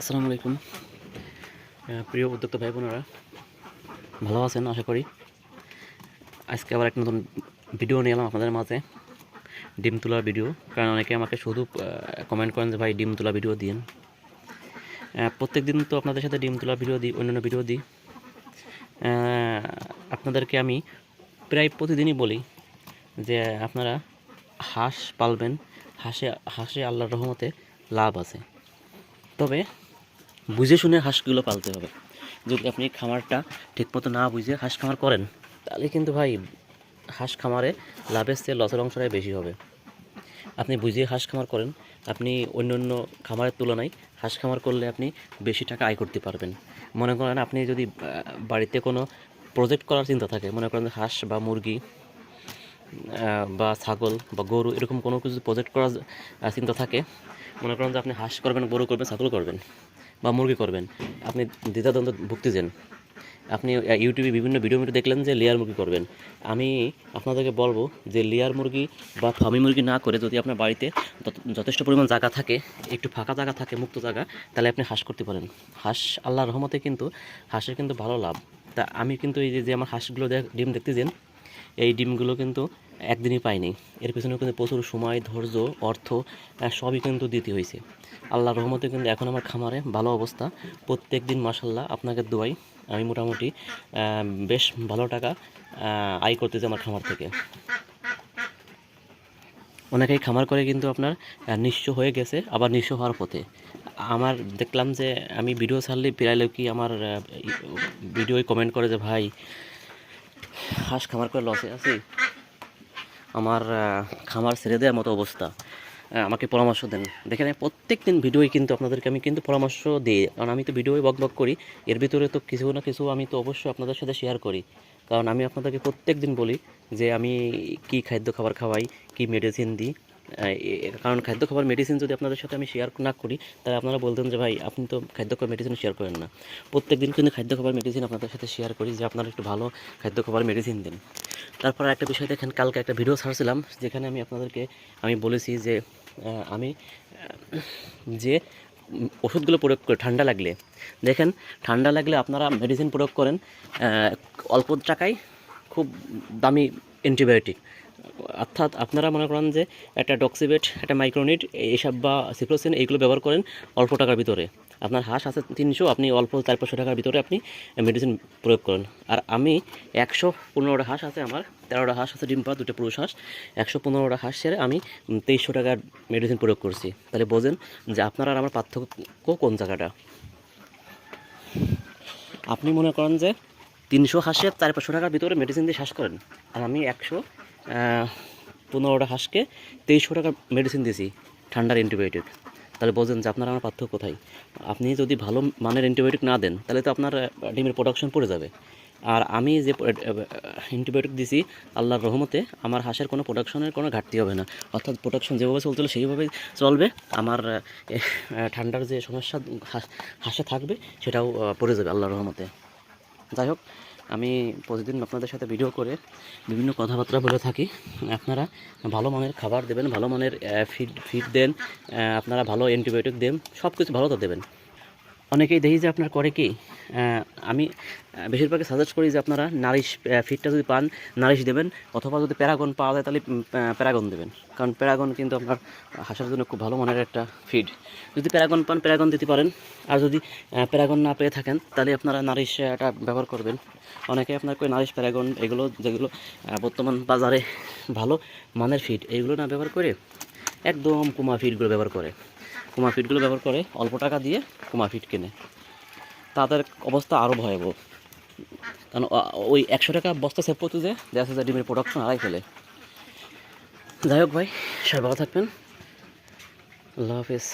আসসালামু আলাইকুম। প্রিয় উদ্যোক্তা ভাই বোনেরা, ভালো আছেন আশা করি? আজকে আবার একটা নতুন ভিডিও নিয়ে এলাম আপনাদের মাঝে, ডিম তোলার ভিডিও কারণ অনেকে আমাকে শুধু কমেন্ট করেন যে, ভাই, ডিম তোলা ভিডিও দিন প্রত্যেক দিন তো আপনাদের সাথে ডিম তোলা ভিডিও দিই, অন্যান্য ভিডিও দিই। আপনাদেরকে আমি প্রায় প্রতিদিনই বলি যে, আপনারা হাঁস পালবেন, হাঁসে হাঁসে আল্লাহর রহমতে লাভ আছে। তবে বুঝে শুনে হাঁসগুলো পালতে হবে। যদি আপনি খামারটা ঠিকমতো না বুঝে হাঁস খামার করেন, তাহলে কিন্তু ভাই হাঁস খামারে লাভের চেয়ে লসের অংশটাই বেশি হবে। আপনি বুঝিয়ে হাঁস খামার করেন, আপনি অন্য অন্য খামারের তুলনায় হাঁস খামার করলে আপনি বেশি টাকা আয় করতে পারবেন। মনে করেন আপনি যদি বাড়িতে কোনো প্রজেক্ট করার চিন্তা থাকে, মনে করেন হাঁস বা মুরগি বা ছাগল বা গরু এরকম কোনো কিছু প্রজেক্ট করার চিন্তা থাকে মনে করেন যে আপনি হাঁস করবেন, গরু করবেন, ছাগল করবেন বা মুরগি করবেন, আপনি দ্বিধাদ্বন্দ্ব ভুগতেছেন। আপনি ইউটিউবে বিভিন্ন ভিডিও মিডিও দেখলেন যে লেয়ার মুরগি করবেন। আমি আপনাদেরকে বলব যে লেয়ার মুরগি বা ফার্মি মুরগি না করে যদি আপনার বাড়িতে যথেষ্ট পরিমাণ জায়গা থাকে, একটু ফাঁকা জায়গা থাকে, মুক্ত জায়গা, তাহলে আপনি হাঁস করতে পারেন। হাঁস আল্লাহর রহমতে কিন্তু, হাঁসের কিন্তু ভালো লাভ। তা আমি কিন্তু এই যে- আমার হাঁসগুলো ডিম দেখতেছেন, এই ডিমগুলো কিন্তু একদিনই পাইনি। এর পেছনে কিন্তু প্রচুর সময়, ধৈর্য, অর্থ সবই কিন্তু দিতে হয়েছে। আল্লাহর রহমতে কিন্তু এখন আমার খামারে ভালো অবস্থা। প্রত্যেক দিন মাসাল্লাহ আপনাকে দোয়াই। আমি মোটামুটি বেশ ভালো টাকা আয় করতেছি আমার খামার থেকে। অনেকেই খামার করে কিন্তু আপনার নিঃস্ব হয়ে গেছে, আবার নিঃস্ব হওয়ার পথে। আমার দেখলাম যে আমি ভিডিও ছাড়লে প্রায় লোকই আমার ভিডিওয় কমেন্ট করে যে, ভাই, হাঁস খামার করে লসে আছি আমার খামার ছেড়ে দেওয়ার মতো অবস্থা। আমাকে পরামর্শ দেন। দেখেন প্রত্যেক দিন ভিডিওই কিন্তু আপনাদেরকে আমি কিন্তু পরামর্শ দিই। কারণ আমি তো ভিডিওই বক বক করি। এর ভিতরে তো কিছু না কিছু আমি তো অবশ্যই আপনাদের সাথে শেয়ার করি। কারণ আমি আপনাদেরকে প্রত্যেক দিন বলি যে, আমি কি খাদ্য খাবার খাওয়াই, কি মেডিসিন দিই। কারণ খাদ্য খাবার মেডিসিন যদি আপনাদের সাথে আমি শেয়ার না করি, তাহলে আপনারা বলতেন যে ভাই, আপনি তো খাদ্য খাবার মেডিসিন শেয়ার করেন না। প্রত্যেক দিন কিন্তু খাদ্য খাবার মেডিসিন আপনাদের সাথে শেয়ার করি যে আপনারা একটু ভালো খাদ্য খাবার মেডিসিন দিন। তারপর একটা বিষয় দেখেন, কালকে একটা ভিডিও ছাড়ছিলাম, যেখানে আমি আপনাদেরকে, আমি বলেছি যে আমি, যে ওষুধগুলো প্রয়োগ করে, ঠান্ডা লাগলে। দেখেন, ঠান্ডা লাগলে আপনারা মেডিসিন প্রয়োগ করেন অল্প টাকায় খুব দামি অ্যান্টিবায়োটিক অর্থাৎ আপনারা মনে করেন যে একটা ডক্সিবেট, একটা মাইক্রোনিট এইসব বা সিপ্রোসিন, এইগুলো ব্যবহার করেন অল্প টাকার ভিতরে। আপনার হাঁস আছে তিনশো, আপনি অল্প চার পাঁচশো টাকার ভিতরে আপনি মেডিসিন প্রয়োগ করেন। আর আমি একশো পনেরোটা হাঁস আছে আমার, তেরোটা হাঁস আছে ডিম পা দুটো পুরুষ হাঁস। একশো পনেরোটা হাঁস ছেড়ে আমি তেইশশো টাকার মেডিসিন প্রয়োগ করছি। তাহলে বোঝেন যে আপনার আর আমার পার্থক্য কোন জায়গাটা? আপনি মনে করেন যে তিনশো হাঁসের চার পাঁচশো টাকার ভিতরে মেডিসিন দিয়ে শ্বাস করেন। আর আমি একশো পনেরোটা হাঁসকে তেইশশো টাকা মেডিসিন দিয়েছি, ঠান্ডার অ্যান্টিবায়োটিক তাহলে বোঝেন যে আপনার আমার পার্থক্য কোথায়? আপনি যদি ভালো মানের অ্যান্টিবায়োটিক না দেন, তাহলে তো আপনার ডিমের প্রোডাকশন পড়ে যাবে। আর আমি যে অ্যান্টিবায়োটিক দিছি, আল্লাহর রহমতে আমার হাঁসের কোনো প্রোডাকশনের কোনো ঘাটতি হবে না। অর্থাৎ প্রোডাকশন যেভাবে চলছিল, সেইভাবেই চলবে। আমার ঠান্ডার যে সমস্যা, হাঁসে থাকবে, সেটাও পড়ে যাবে আল্লাহর রহমতে। যাই হোক আমি প্রতিদিন আপনাদের সাথে ভিডিও করে বিভিন্ন কথাবার্তা বলে থাকি। আপনারা ভালো মানের খাবার দেবেন, ভালো মানের ফিড ফিড দেন আপনারা ভালো অ্যান্টিবায়োটিক দেন সব কিছু ভালো তো দেবেন। অনেকেই দেখি যে আপনার করে কি? আমি বেশিরভাগই সাজেস্ট করি যে আপনারা নারিশ ফিডটা যদি পান নারিশ দেবেন, অথবা যদি প্যারাগন পাওয়া যায় তাহলে প্যারাগন দেবেন। কারণ প্যারাগন কিন্তু আপনার হাসার জন্য খুব ভালো মানের একটা ফিড যদি প্যারাগন পান, প্যারাগন দিতে পারেন। আর যদি প্যারাগন না পেয়ে থাকেন, তাহলে আপনারা নারিশ এটা ব্যবহার করবেন। অনেকে আপনার কই নারিশ প্যারাগন, এগুলো যেগুলো বর্তমান বাজারে ভালো মানের ফিড এইগুলো না ব্যবহার করে একদম কুমা ফিটগুলো ব্যবহার করে। কুমা ফিটগুলো ব্যবহার করে অল্প টাকা দিয়ে কুমা ফিট কেনে। তাদের অবস্থা আরও ভয়াবহ। কারণ ওই একশো টাকা বস্তা সেভ করতে যে দেড় হাজার ডিমের প্রোডাকশন হারাই ফেলে। যাই হোক ভাই, সবাই ভালো থাকবেন। আল্লাহ হাফিজ।